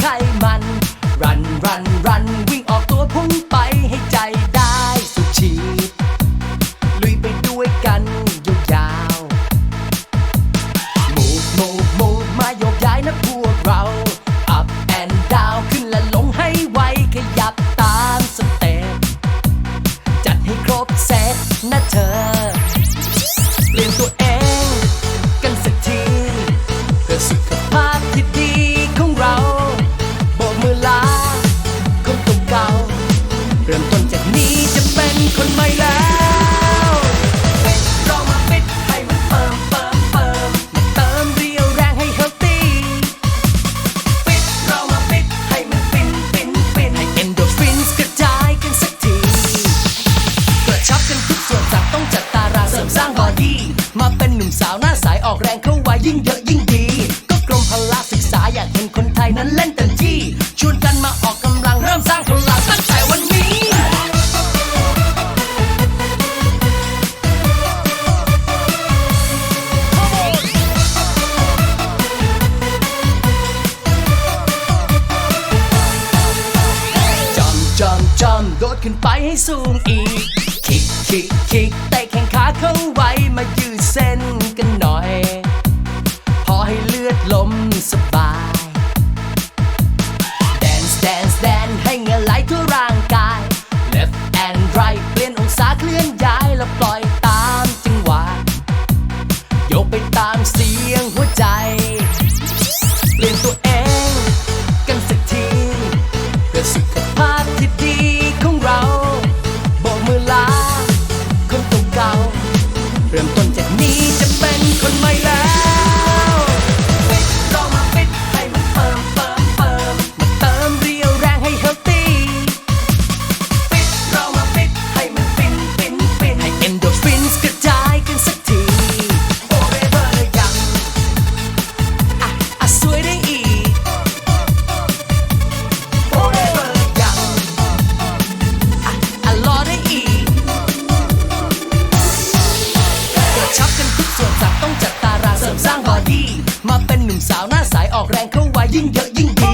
ใครมัน run run ที่ ชวนกันมาออกกำลังเริ่มสร้างพลังตั้งแต่วันนี้ จอมจอมจอมโดดขึ้นไปให้สูงอีก คิกคิกคิกแต่แข่งขาเข้าไว้มายืดเส้น Entonces, ชับกันทุกส่วนสัตว์ต้องจัดตารางเสริมสร้างบอดี้มาเป็นหนุ่มสาวหน้าสายออกแรงเข้าไว้ยิ่งเยอะยิ่งดี